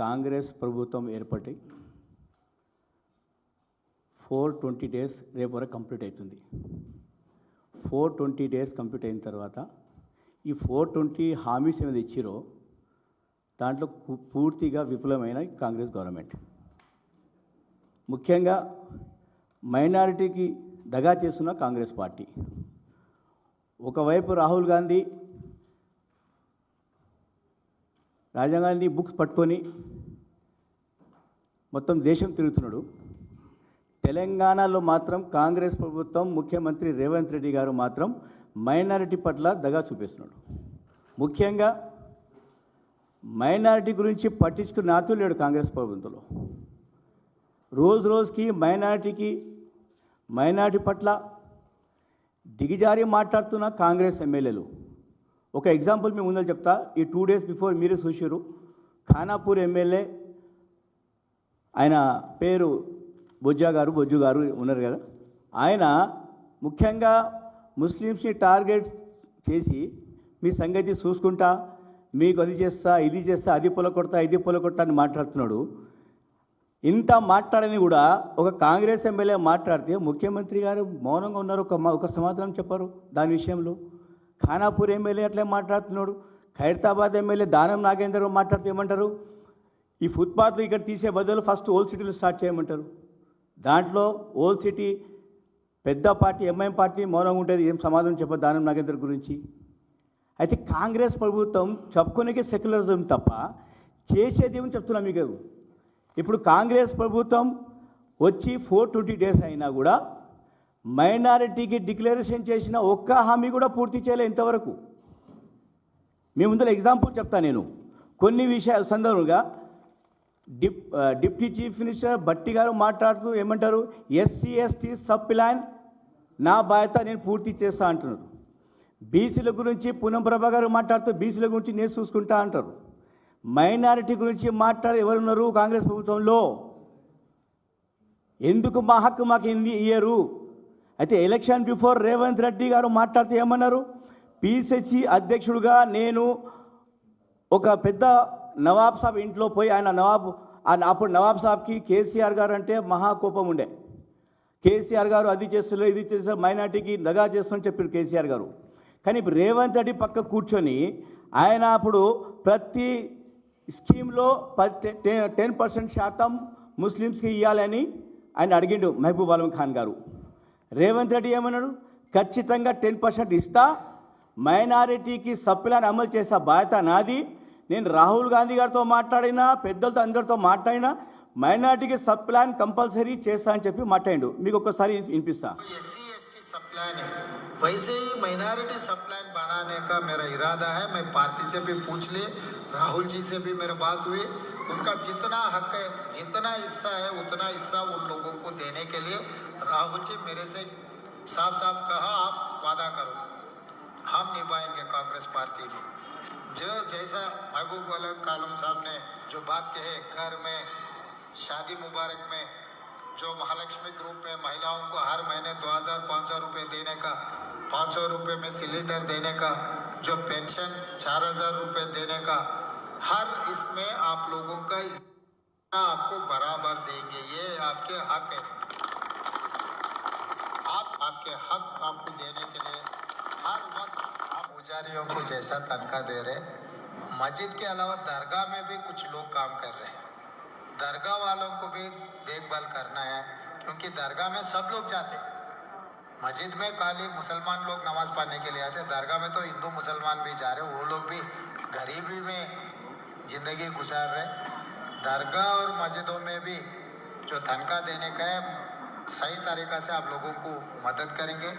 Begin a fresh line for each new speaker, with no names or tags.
కాంగ్రెస్ ప్రభుత్వం ఏర్పడి four twenty days రేపు వరకు కంప్లీట్ అవుతుంది. ఫోర్ ట్వంటీ డేస్ కంప్లీట్ అయిన తర్వాత ఈ ఫోర్ ట్వంటీ హామీస్ ఏమైనా ఇచ్చిరో దాంట్లో పూర్తిగా విఫలమైన కాంగ్రెస్ గవర్నమెంట్. ముఖ్యంగా మైనారిటీకి దగా చేస్తున్న కాంగ్రెస్ పార్టీ. ఒకవైపు రాహుల్ గాంధీ రాజీవ్ గాంధీ బుక్స్ పట్టుకొని మొత్తం దేశం తిరుగుతున్నాడు. తెలంగాణలో మాత్రం కాంగ్రెస్ ప్రభుత్వం ముఖ్యమంత్రి రేవంత్ రెడ్డి గారు మాత్రం మైనారిటీ పట్ల దగా చూపిస్తున్నాడు. ముఖ్యంగా మైనారిటీ గురించి పట్టించుకున్న నాతో లేడు కాంగ్రెస్ ప్రభుత్వంలో. రోజు రోజుకి మైనారిటీకి మైనారిటీ పట్ల దిగజారి మాట్లాడుతున్న కాంగ్రెస్ ఎమ్మెల్యేలు. ఒక ఎగ్జాంపుల్ మీ ముందర చెప్తా. ఈ టూ డేస్ బిఫోర్ మీరే చూసారు ఖానాపూర్ ఎమ్మెల్యే ఆయన పేరు బొజ్జా గారు బొజ్జు గారు ఉన్నారు కదా. ఆయన ముఖ్యంగా ముస్లిమ్స్ని టార్గెట్ చేసి మీ సంగతి చూసుకుంటా మీకు అది చేస్తా ఇది చేస్తా అది పొలకొడతా ఇది పొలకొడతా అని మాట్లాడుతున్నాడు. ఇంత మాట్లాడని కూడా ఒక కాంగ్రెస్ ఎమ్మెల్యే మాట్లాడితే ముఖ్యమంత్రి గారు మౌనంగా ఉన్నారు ఒక ఒక సమాధానం చెప్పారు దాని విషయంలో. ఖానాపూర్ ఎమ్మెల్యే అట్లే మాట్లాడుతున్నాడు ఖైరతాబాద్ ఎమ్మెల్యే దానం నాగేందర్ మాట్లాడితే ఏమంటారు? ఈ ఫుట్పాత్లు ఇక్కడ తీసే బదులు ఫస్ట్ ఓల్డ్ సిటీలో స్టార్ట్ చేయమంటారు. దాంట్లో ఓల్డ్ సిటీ పెద్ద పార్టీ ఎంఐఎం పార్టీ మౌనంగా ఉంటుంది. ఏం సమాధానం చెప్పదు దానం నాగేందర్ గురించి? అయితే కాంగ్రెస్ ప్రభుత్వం చెప్పుకునే సెక్యులరిజం తప్ప చేసేది ఏమని చెప్తున్నా మీకు? ఇప్పుడు కాంగ్రెస్ ప్రభుత్వం వచ్చి ఫోర్ ట్వంటీ డేస్ అయినా కూడా మైనారిటీకి డిక్లరేషన్ చేసిన ఒక్క హామీ కూడా పూర్తి చేయలే ఇంతవరకు. మీ ముందర ఎగ్జాంపుల్ చెప్తా నేను. కొన్ని విషయాలు సందర్భంగా dip deputy chief minister Bhatti garu మాట్లాడుతూ ఏమంటారు? ఎస్సీ ఎస్టీ సబ్ ప్లాన్ నా బాధ్యత నేను పూర్తి చేస్తా అంటున్నారు. బీసీల గురించి పూనం ప్రభా గారు మాట్లాడుతూ బీసీల గురించి నేను చూసుకుంటా అంటారు. మైనారిటీ గురించి మాట్లాడే ఎవరున్నారు కాంగ్రెస్ ప్రభుత్వంలో? ఎందుకు మా హక్కు మాకు ఇయ్యరు? అయితే ఎలక్షన్ బిఫోర్ రేవంత్ రెడ్డి గారు మాట్లాడితే ఏమన్నారు? పిసిసి అధ్యక్షుడిగా నేను ఒక పెద్ద నవాబ్ సాబ్ ఇంట్లో పోయి ఆయన నవాబ్ అప్పుడు నవాబ్ సాబ్కి కేసీఆర్ గారు అంటే మహాకోపం ఉండే. కేసీఆర్ గారు అది చేస్తున్నారు ఇది చేస్తే మైనార్టీకి దగా చేస్తామని చెప్పారు కేసీఆర్ గారు. కానీ ఇప్పుడు రేవంత్ రెడ్డి పక్క కూర్చొని ఆయన అప్పుడు ప్రతి స్కీమ్లో పది టెన్ పర్సెంట్ శాతం ముస్లిమ్స్కి ఇవ్వాలని ఆయన అడిగిండు మహబూబ్ ఆలం ఖాన్ గారు. రేవంత్ రెడ్డి ఏమన్నాడు? ఖచ్చితంగా టెన్ పర్సెంట్ ఇస్తా. మైనారిటీకి సప్లాన్ అమలు చేసే బాధ్యత నాది. నేను రాహుల్ గాంధీ గారితో మాట్లాడినా పెద్దలతో అందరితో మాట్లాడినా మైనార్టీకి సబ్ ప్లాన్ కంపల్సరీ చేస్తా అని చెప్పి మాట్లాడు మీకు ఒక్కసారి వినిపిస్తా.
सब प्लान है। वैसे ही माइनॉरिटी सब प्लान बनाने का मेरा इरादा है। मैं पार्टी से भी पूछ लिए, राहुल जी से भी मेरी बात हुई। उनका जितना हक है, जितना हिस्सा है, उतना हिस्सा उन लोगों को देने के लिए राहुल जी मेरे से साफ़ साफ़ कहा, आप वादा करो। हम निभाएँगे कांग्रेस पार्टी में। जो जैसा महबूब वाला कालम साहब ने जो बात कहे, घर में, शादी मुबारक में जो महालक्ष्मी ग्रुप में महिलाओं को हर महीने दो हज़ार, पाँच सौ रुपये देने का, पाँच सौ रुपये में सिलेंडर देने का, जो पेंशन चार हज़ार रुपये देने का, हर इसमें आप लोगों का आपको बराबर देंगे। ये आपके हक है। आप आपके हक आपको देने के लिए हर वक्त आप पुजारियों को जैसा तनख्वाह दे रहे मस्जिद के अलावा दरगाह में भी कुछ लोग काम कर रहे हैं। दरगाह वालों को भी देखभाल करना है, क्योंकि दरगाह में सब लोग जाते मस्जिद में खाली मुसलमान लोग नमाज़ पढ़ने के लिए आते दरगाह में तो हिंदू मुसलमान भी जा रहे हैं, वो लोग भी, गरीबी में ज़िंदगी गुजार रहे दरगाह और मस्जिदों में भी जो तनख्वाह देने का है, सही तरीका से आप लोगों को मदद करेंगे।